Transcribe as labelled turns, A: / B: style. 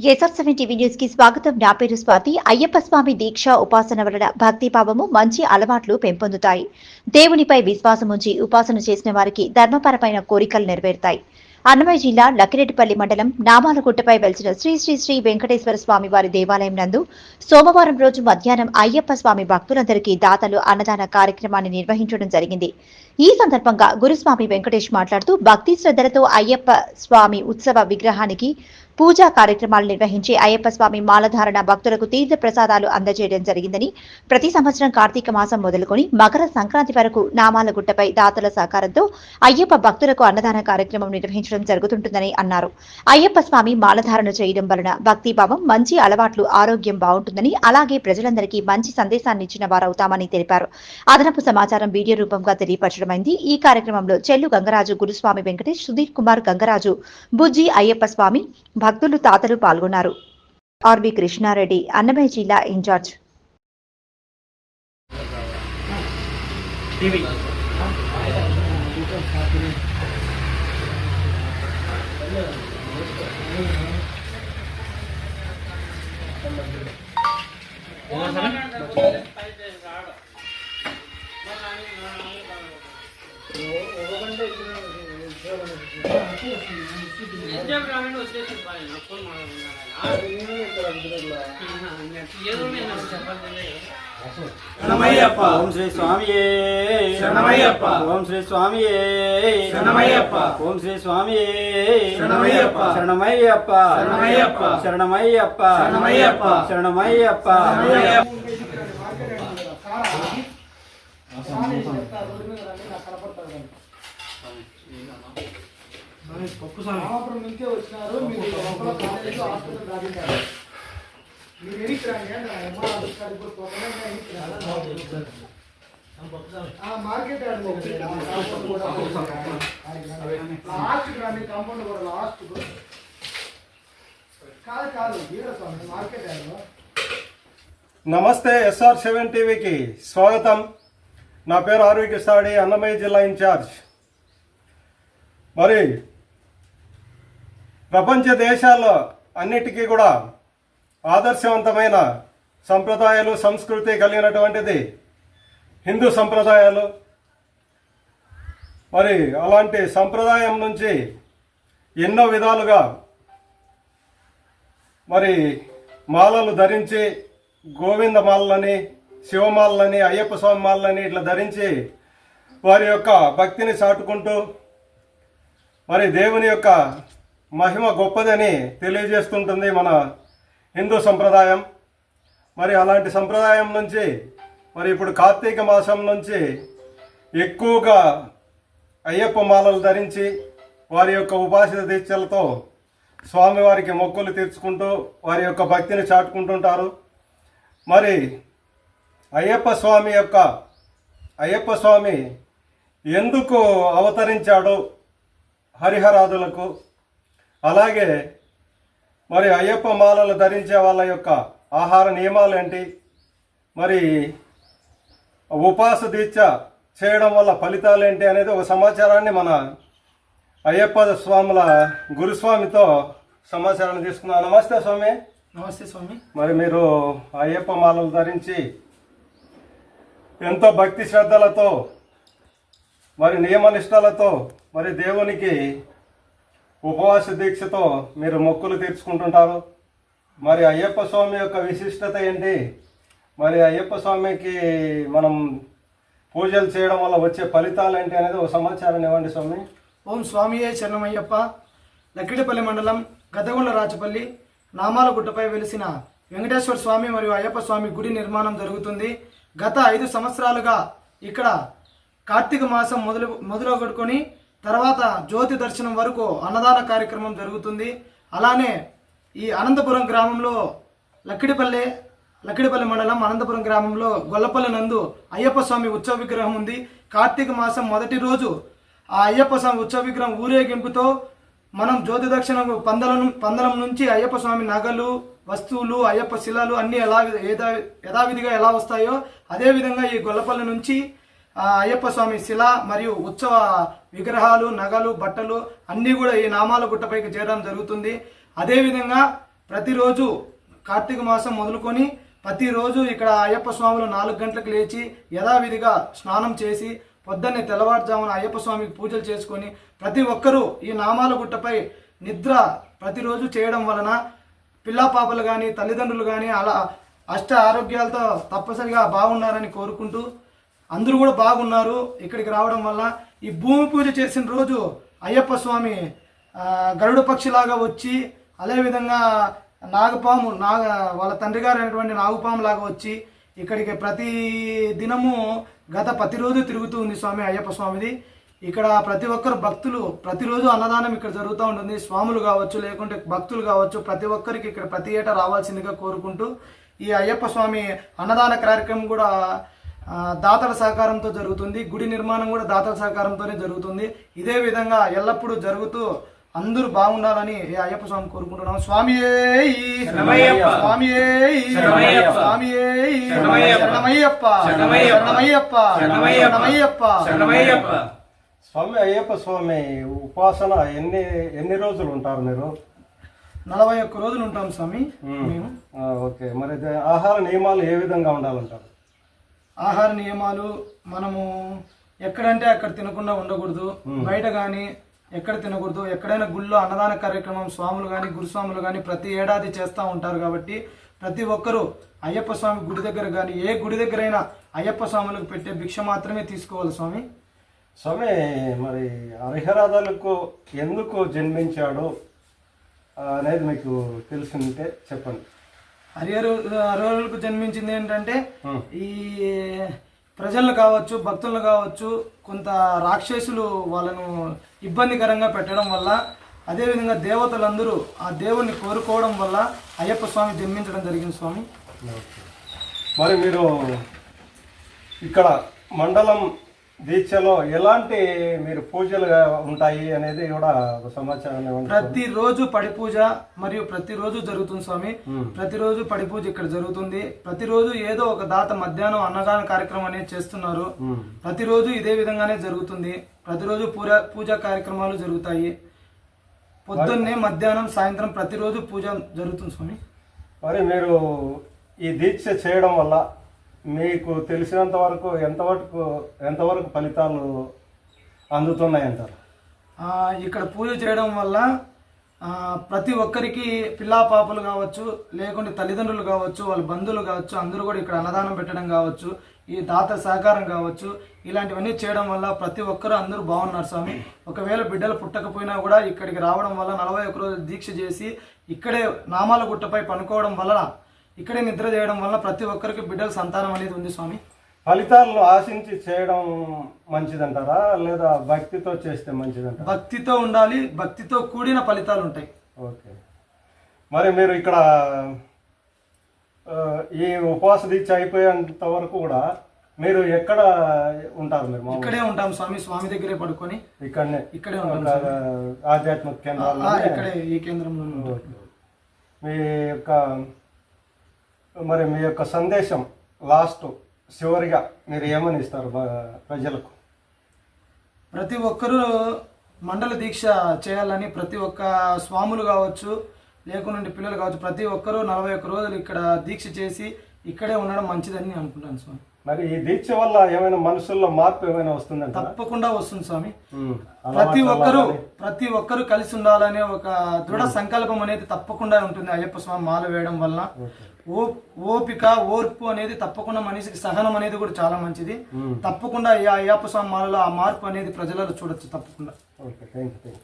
A: SR TV న్యూస్కి స్వాగతం. నా పేరు స్వాతి. అయ్యప్ప స్వామి దీక్ష ఉపాసన వలన భక్తిభావము మంచి అలవాట్లు పెంపొందుతాయి. దేవునిపై విశ్వాసం ఉంచి ఉపాసన చేసిన వారికి ధర్మపరమైన కోరికలు నెరవేరుతాయి. అన్నమయ్య జిల్లా లక్కిరెడ్డిపల్లి మండలం నామాలగుట్టపై వెలిసిన శ్రీ శ్రీ శ్రీ వెంకటేశ్వర స్వామి వారి దేవాలయం నందు సోమవారం రోజు మధ్యాహ్నం అయ్యప్ప స్వామి భక్తులందరికీ దాతలు అన్నదాన కార్యక్రమాన్ని నిర్వహించడం జరిగింది. ఈ సందర్భంగా గురుస్వామి వెంకటేష్ మాట్లాడుతూ భక్తి శ్రద్ధలతో అయ్యప్ప స్వామి ఉత్సవ విగ్రహానికి పూజా కార్యక్రమాలు నిర్వహించి అయ్యప్ప స్వామి మాలధారణ భక్తులకు తీర్థ ప్రసాదాలు అందజేయడం జరిగిందని ప్రతి సంవత్సరం కార్తీక మాసం మొదలుకొని మకర సంక్రాంతి వరకు నామాల గుట్టపై దాతల సహకారంతో అయ్యప్ప భక్తులకు అన్నదాన కార్యక్రమం నిర్వహించడం జరుగుతుంటుందని అన్నారు. అయ్యప్ప స్వామి మాలధారణ చేయడం వలన భక్తిభావం మంచి అలవాట్లు ఆరోగ్యం బాగుంటుందని అలాగే ప్రజలందరికీ మంచి సందేశాన్ని ఇచ్చిన వారవుతామని తెలిపారు. అదనపు సమాచారం వీడియో రూపంగా తెలియపరచడమైంది. ఈ కార్యక్రమంలో చెల్లు గంగరాజు గురుస్వామి వెంకటేష్ సుధీర్ కుమార్ గంగరాజు బుజ్జి అయ్యప్ప స్వామి భక్తులు తాతలు పాల్గొన్నారు. ఆర్వి కృష్ణారెడ్డి అన్నమయ్య జిల్లా ఇన్ఛార్జ్.
B: టీవీ.
C: ఇన్స్టాగ్రామ్ వచ్చేసి ఫోన్ ఏదో నేను చెప్పాలి
B: శరణమయ్యప్ప
D: ఓం శ్రీ స్వామియే
B: శరణమయ్యప్ప.
D: ఓం శ్రీ స్వామియే
B: శరణమయ్యప్ప.
D: ఓం శ్రీ స్వామియే
B: శరణమయ్యప్ప.
D: శరణమయ్యప్ప
B: శరణమయ్యప్ప.
D: శరణమయ్యప్ప
B: శరణమయ్యప్ప.
D: శరణమయ్యప్ప
E: రామాపురం నుంచే వచ్చినారు మీరు లోపల కాలేజీలో హాస్పిటల్ రాబింటారు మీరు ఎనికి రండి అంటే ఆ ఎంఆర్ ఆఫీస్ కాడికి పోయి పోకుండా ఇంకా ఎనికి రండి. ఆ మార్కెట్ యార్డ్ లో ఒకటి, ఆ కాంపౌండ్ కూడా లాస్ట్ రండి కాంపౌండ్ కూడా లాస్ట్ కాదు కాదు వీరస్వామి మార్కెట్ యార్డ్ లో
F: నమస్తే ఎస్ఆర్ సెవెన్ టీవీకి స్వాగతం నా పేరు ఆరోగ్య సాడి అన్నమయ్య జిల్లా ఇన్ఛార్జ్ మరి ప్రపంచ దేశాల్లో అన్నిటికీ కూడా ఆదర్శవంతమైన సంప్రదాయాలు సంస్కృతి కలిగినటువంటిది హిందూ సంప్రదాయాలు. మరి అలాంటి సంప్రదాయం నుంచి ఎన్నో విధాలుగా మరి మాలలు ధరించి గోవింద మాలని శివమాలని అయ్యప్ప స్వామి మాలని ఇట్లా ధరించి వారి యొక్క భక్తిని చాటుకుంటూ మరి దేవుని యొక్క మహిమ గొప్పదని తెలియజేస్తుంటుంది మన హిందూ సంప్రదాయం. మరి అలాంటి సంప్రదాయం నుంచి మరి ఇప్పుడు కార్తీక మాసం నుంచి ఎక్కువగా అయ్యప్ప మాలలు ధరించి వారి యొక్క ఉపాసిత దీక్షలతో స్వామివారికి మొక్కులు తీర్చుకుంటూ వారి యొక్క భక్తిని చాటుకుంటుంటారు. మరి అయ్యప్ప స్వామి యొక్క అయ్యప్ప స్వామి ఎందుకు అవతరించాడు? హరిహరాదులకు అలాగే మరి అయ్యప్ప మాలలు ధరించే వాళ్ళ యొక్క ఆహార నియమాలు ఏంటి? మరి ఉపాస దీక్ష చేయడం వల్ల ఫలితాలు ఏంటి అనేది ఒక సమాచారాన్ని మన అయ్యప్ప స్వాముల గురుస్వామితో సమాచారాన్ని తీసుకున్నాం నమస్తే స్వామి.
E: నమస్తే స్వామి.
F: మరి మీరు అయ్యప్ప మాలలు ధరించి ఎంతో భక్తి శ్రద్ధలతో మరి నియమనిష్టలతో మరి దేవునికి ఉపవాస దీక్షతో మీరు మొక్కులు తీర్చుకుంటుంటారు. మరి అయ్యప్ప స్వామి యొక్క విశిష్టత ఏంటి? మరి అయ్యప్ప స్వామికి మనం పూజలు చేయడం వల్ల వచ్చే ఫలితాలు ఏంటి అనేది ఒక సమాచారం ఇవ్వండి స్వామి.
E: ఓం స్వామియే చరణమయ్యప్ప లక్కిడిపల్లి మండలం గద్దగొండ రాచపల్లి నామాల గుట్టపై వెలిసిన వెంకటేశ్వర స్వామి మరియు అయ్యప్ప స్వామి గుడి నిర్మాణం జరుగుతుంది. గత ఐదు సంవత్సరాలుగా ఇక్కడ కార్తీక మాసం మొదలు మొదలుగొట్టుకొని తర్వాత జ్యోతి దర్శనం వరకు అన్నదాన కార్యక్రమం జరుగుతుంది. అలానే ఈ అనంతపురం గ్రామంలో లక్కిడిపల్లె లక్కిడిపల్లి మండలం అనంతపురం గ్రామంలో గొల్లపల్లి నందు అయ్యప్ప స్వామి ఉత్సవ విగ్రహం ఉంది. కార్తీక మాసం మొదటి రోజు ఆ అయ్యప్ప స్వామి ఉత్సవ విగ్రహం ఊరేగింపుతో మనం జ్యోతి దక్షిణ పందలం పందలం నుంచి అయ్యప్ప స్వామి నగలు వస్తువులు అయ్యప్ప శిలలు అన్నీ ఎలా యథావిధిగా ఎలా వస్తాయో అదేవిధంగా ఈ గొల్లపల్లి నుంచి అయ్యప్ప స్వామి శిల మరియు ఉత్సవ విగ్రహాలు నగలు బట్టలు అన్నీ కూడా ఈ నామాల గుట్టపైకి చేరడం జరుగుతుంది. అదేవిధంగా ప్రతిరోజు కార్తీక మాసం మొదలుకొని ప్రతిరోజు ఇక్కడ అయ్యప్ప స్వాములు నాలుగు గంటలకు లేచి యథావిధిగా స్నానం చేసి పొద్దున్నే తెల్లవారుజామున అయ్యప్ప స్వామికి పూజలు చేసుకొని ప్రతి ఒక్కరూ ఈ నామాల గుట్టపై నిద్ర ప్రతిరోజు చేయడం వలన పిల్లాపాపలు కానీ తల్లిదండ్రులు కానీ అలా అష్ట ఆరోగ్యాలతో తప్పనిసరిగా బాగున్నారని కోరుకుంటూ అందరూ కూడా బాగున్నారు. ఇక్కడికి రావడం వల్ల ఈ భూమి పూజ చేసిన రోజు అయ్యప్ప స్వామి గరుడ పక్షిలాగా వచ్చి అదేవిధంగా నాగపాము నాగ వాళ్ళ తండ్రి గారు అయినటువంటి నాగపాము లాగా వచ్చి ఇక్కడికి ప్రతి దినము గత ప్రతిరోజు తిరుగుతూ ఉంది స్వామి అయ్యప్ప స్వామిది. ఇక్కడ ప్రతి ఒక్కరు భక్తులు ప్రతిరోజు అన్నదానం ఇక్కడ జరుగుతూ ఉంటుంది. స్వాములు కావచ్చు లేకుంటే భక్తులు కావచ్చు ప్రతి ఒక్కరికి ఇక్కడ ప్రతి ఏటా రావాల్సిందిగా కోరుకుంటూ ఈ అయ్యప్ప స్వామి అన్నదాన కార్యక్రమం కూడా దాతల సహకారంతో జరుగుతుంది గుడి నిర్మాణం కూడా దాతల సహకారంతోనే జరుగుతుంది ఇదే విధంగా ఎల్లప్పుడూ జరుగుతూ అందరూ బాగుండాలని అయ్యప్ప స్వామి కోరుకుంటున్నాం స్వామి. స్వామి. స్వామి
B: శరణమయ్యప్ప.
E: శరణమయ్యప్ప
B: శరణమయ్యప్ప.
E: శరణమయ్యప్ప
B: శరణమయ్యప్ప.
E: శరణమయ్యప్ప
B: శరణమయ్యప్ప
F: స్వామి అయ్యప్ప స్వామి ఉపాసన ఎన్ని ఎన్ని రోజులు ఉంటారు మీరు
E: నలభై ఒక్క రోజులు ఉంటాం స్వామి
F: మ్మ్. ఓకే మరి ఆహార నియమాలు ఏ విధంగా ఉండాలంటారు
E: ఆహార నియమాలు మనము ఎక్కడంటే అక్కడ తినకుండా ఉండకూడదు. బయట కానీ ఎక్కడ తినకూడదు. ఎక్కడైనా గుళ్ళో అన్నదాన కార్యక్రమం స్వాములు కానీ గురుస్వాములు కానీ ప్రతి ఏడాది చేస్తూ ఉంటారు కాబట్టి ప్రతి ఒక్కరూ అయ్యప్ప స్వామి గుడి దగ్గర కానీ ఏ గుడి దగ్గరైనా అయ్యప్ప స్వాములకు పెట్టే భిక్ష మాత్రమే తీసుకోవాలి స్వామి.
F: స్వామి మరి హరిహరాదాలకు ఎందుకు జన్మించాడు అనేది మీకు తెలిసింటే చెప్పండి.
E: హరిహరు హరిహరులకు జన్మించింది ఏంటంటే. ఈ ప్రజలను కావచ్చు భక్తులను కావచ్చు కొంత రాక్షసులు వాళ్ళను ఇబ్బందికరంగా పెట్టడం వల్ల అదేవిధంగా దేవతలందరూ ఆ దేవుణ్ణి కోరుకోవడం వల్ల అయ్యప్ప స్వామి జన్మించడం జరిగింది స్వామి.
F: మరి మీరు ఇక్కడ మండలం దీక్షలో ఎలాంటి మీరు పూజలు ఉంటాయి అనేది కూడా ఒక సమాచారం.
E: ప్రతిరోజు పడి పూజ మరియు ప్రతిరోజు జరుగుతుంది స్వామి. ప్రతిరోజు పడి పూజ ఇక్కడ జరుగుతుంది ప్రతిరోజు ఏదో ఒక దాత మధ్యాహ్నం అన్నదాన కార్యక్రమం అనేది చేస్తున్నారు. ప్రతిరోజు ఇదే విధంగానే జరుగుతుంది ప్రతిరోజు పూజ పూజా కార్యక్రమాలు జరుగుతాయి పొద్దున్నే మధ్యాహ్నం సాయంత్రం ప్రతిరోజు పూజ జరుగుతుంది స్వామి
F: మరి మీరు ఈ దీక్ష చేయడం వల్ల మీకు తెలిసినంత వరకు ఎంతవరకు ఎంతవరకు ఫలితాలు అందుతున్నాయి అంటారు
E: ఇక్కడ పూజ చేయడం వల్ల ప్రతి ఒక్కరికి పిల్లా పాపలు కావచ్చు లేకుంటే తల్లిదండ్రులు కావచ్చు వాళ్ళ బంధువులు కావచ్చు అందరూ కూడా ఇక్కడ అన్నదానం పెట్టడం కావచ్చు ఈ దాత సహకారం కావచ్చు ఇలాంటివన్నీ చేయడం వల్ల ప్రతి ఒక్కరూ అందరూ బాగున్నారు స్వామి. ఒకవేళ బిడ్డలు పుట్టకపోయినా కూడా ఇక్కడికి రావడం వల్ల నలభై ఒక్క రోజులు దీక్ష చేసి ఇక్కడే నామాల గుట్టపై పనుకోవడం వల్ల ఇక్కడే నిద్ర చేయడం వల్ల ప్రతి ఒక్కరికి బిడ్డల సంతానం అనేది ఉంది స్వామి.
F: ఫలితాలను ఆశించి చేయడం మంచిదంటారా? లేదా భక్తితో చేస్తే మంచిదంటారా?
E: భక్తితో ఉండాలి భక్తితో కూడిన ఫలితాలు ఉంటాయి.
F: ఓకే. మరి మీరు ఇక్కడ ఈ ఉపవాస దీక్ష అయిపోయేంత వరకు కూడా మీరు ఎక్కడ ఉంటారు మీరు?
E: ఇక్కడే ఉంటాం స్వామి స్వామి దగ్గరే పడుకొని.
F: ఇక్కడనే?
E: ఇక్కడే ఉంటాం
F: ఆధ్యాత్మిక
E: ఆ,
F: కేంద్రాల్లో
E: ఇక్కడే ఈ కేంద్రంలో.
F: మీ యొక్క మరి మీ యొక్క సందేశం లాస్ట్ చివరిగా మీరు ఏమని ఇస్తారు ప్రజలకు?
E: ప్రతి ఒక్కరూ మండల దీక్ష చేయాలని ప్రతి ఒక్క స్వాములు కావచ్చు లేకుంటే పిల్లలు కావచ్చు ప్రతి ఒక్కరూ నలభై ఒక్క రోజులు ఇక్కడ దీక్ష చేసి ఇక్కడే ఉండడం మంచిదని నేను అనుకుంటాను స్వామి.
F: మరి ఈ దీక్ష వల్ల ఏమైనా మనుషుల్లో మార్పు ఏమైనా వస్తుందంటారా?
E: తప్పకుండా వస్తుంది స్వామి. ప్రతి ఒక్కరూ
F: వల్ల
E: ప్రతి ఒక్కరూ కలిసి ఉండాలనే ఒక దృఢ సంకల్పం అనేది తప్పకుండా ఉంటుంది అయ్యప్ప స్వామి మాల వేయడం వలన ఓ ఓపిక ఓర్పు అనేది తప్పకుండా మనిషికి సహనం అనేది కూడా చాలా మంచిది. తప్పకుండా ఈ అయ్యప్ప స్వామి మాలలో ఆ మార్పు అనేది ప్రజలలో చూడొచ్చు తప్పకుండా.
F: Okay thank you